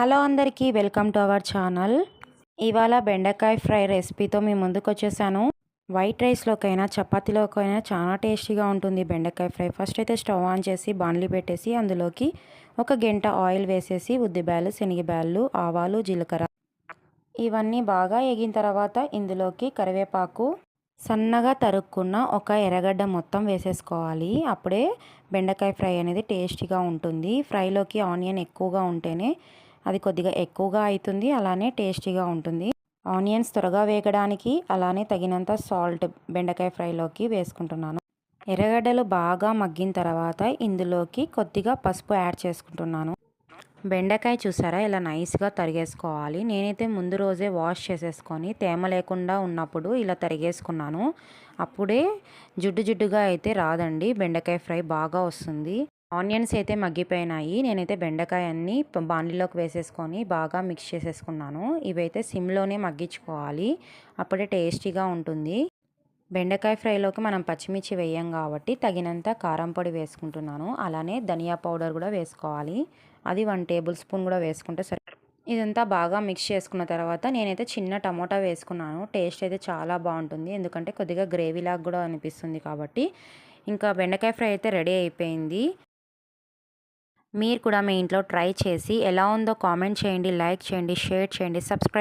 Hello అందరికీ welcome to our channel. ఇవాళ బెండకాయ ఫ్రై రెసిపీతో మీ ముందుకు వచ్చేసాను. వైట్ రైస్లోకైనా చపాతీలోకైనా చాలా టేస్టీగా ఉంటుంది బెండకాయ ఫ్రై. ఫస్ట్ అయితే స్టవ్ ఆన్ చేసి బాండ్లీ పెట్టేసి అందులోకి ఒక గంట ఆయిల్ వేసేసి ఉద్దిబ్యాలు శనగబ్యాళ్ళు ఆవాలు జీలకర్ర ఇవన్నీ బాగా ఎగిన తర్వాత ఇందులోకి కరివేపాకు సన్నగా తరుక్కున్న ఒక ఎర్రగడ్డ మొత్తం వేసేసుకోవాలి. అప్పుడే బెండకాయ ఫ్రై అనేది టేస్టీగా ఉంటుంది. ఫ్రైలోకి ఆనియన్ ఎక్కువగా ఉంటేనే అది కొద్దిగా ఎక్కువగా అవుతుంది అలానే టేస్టీగా ఉంటుంది. ఆనియన్స్ త్వరగా వేగడానికి అలానే తగినంత సాల్ట్ బెండకాయ ఫ్రైలోకి వేసుకుంటున్నాను. ఎర్రగడ్డలు బాగా మగ్గిన తర్వాత ఇందులోకి కొద్దిగా పసుపు యాడ్ చేసుకుంటున్నాను. బెండకాయ చూసారా ఇలా నైస్గా తరిగేసుకోవాలి. నేనైతే ముందు రోజే వాష్ చేసేసుకొని తేమ లేకుండా ఉన్నప్పుడు ఇలా తరిగేసుకున్నాను. అప్పుడే జుడ్డు జుడ్డుగా అయితే రాదండి బెండకాయ ఫ్రై బాగా వస్తుంది. ఆనియన్స్ అయితే మగ్గిపోయినాయి. నేనైతే బెండకాయ అన్ని బాండిలోకి వేసేసుకొని బాగా మిక్స్ చేసేసుకున్నాను. ఇవైతే సిమ్లోనే మగ్గించుకోవాలి. అప్పుడే టేస్టీగా ఉంటుంది. బెండకాయ ఫ్రైలోకి మనం పచ్చిమిర్చి వేయం కాబట్టి తగినంత కారం పొడి వేసుకుంటున్నాను. అలానే ధనియా పౌడర్ కూడా వేసుకోవాలి. అది వన్ టేబుల్ స్పూన్ కూడా వేసుకుంటే సరే ఇదంతా బాగా మిక్స్ చేసుకున్న తర్వాత నేనైతే చిన్న టమోటా వేసుకున్నాను. టేస్ట్ అయితే చాలా బాగుంటుంది. ఎందుకంటే కొద్దిగా గ్రేవీలాగా కూడా అనిపిస్తుంది కాబట్టి. ఇంకా బెండకాయ ఫ్రై అయితే రెడీ అయిపోయింది. మీరు కూడా మీ ఇంట్లో ట్రై చేసి ఎలా ఉందో కామెంట్ చేయండి లైక్ చేయండి షేర్ చేయండి సబ్స్క్రైబ్